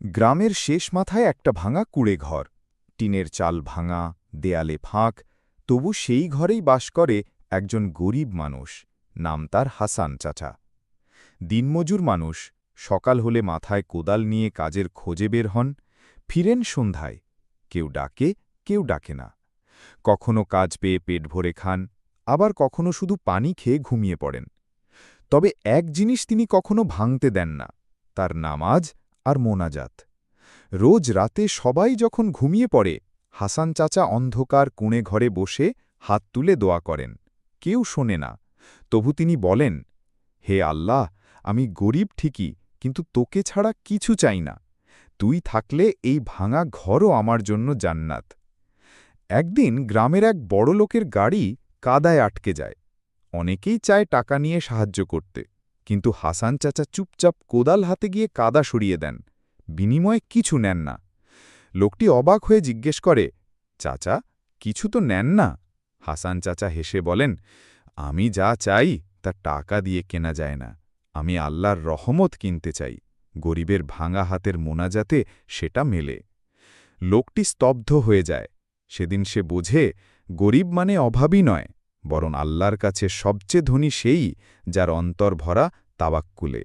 গ্রামের শেষ মাথায় একটা ভাঙা কুড়ে ঘর। টিনের চাল ভাঙা, দেয়ালে ফাঁক, তবু সেই ঘরেই বাস করে একজন গরিব মানুষ, নাম তার হাসান চাচা। দিনমজুর মানুষ, সকাল হলে মাথায় কোদাল নিয়ে কাজের খোঁজে বের হন, ফিরেন সন্ধ্যায়। কেউ ডাকে কেউ ডাকে না। কখনো কাজ পেয়ে পেট ভরে খান, আবার কখনো শুধু পানি খেয়ে ঘুমিয়ে পড়েন। তবে এক জিনিস তিনি কখনো ভাঙতে দেন না, তার নামাজ আর মোনাজাত। রোজ রাতে সবাই যখন ঘুমিয়ে পড়ে, হাসান চাচা অন্ধকার কুঁড়ে ঘরে বসে হাত তুলে দোয়া করেন। কেউ শোনে না। তবু তিনি বলেন, হে আল্লাহ, আমি গরিব ঠিকই, কিন্তু তোকে ছাড়া কিছু চাই না। তুই থাকলে এই ভাঙা ঘরও আমার জন্য জান্নাত। একদিন গ্রামের এক বড় লোকের গাড়ি কাদায় আটকে যায়। অনেকেই চায় টাকা নিয়ে সাহায্য করতে। কিন্তু হাসান চাচা চুপচাপ কোদাল হাতে গিয়ে কাদা সরিয়ে দেন। বিনিময়ে কিছু নেন না। লোকটি অবাক হয়ে জিজ্ঞেস করে, চাচা, কিছু তো নেন না? হাসান চাচা হেসে বলেন, আমি যা চাই তা টাকা দিয়ে কেনা যায় না। আমি আল্লাহর রহমত কিনতে চাই। গরিবের ভাঙা হাতের মোনাজাতে সেটা মেলে। লোকটি স্তব্ধ হয়ে যায়। সেদিন সে বোঝে, গরিব মানে অভাবই নয়। বরং আল্লাহর কাছে সবচেয়ে ধনী সেই যার অন্তর ভরা তাবাক্কুলে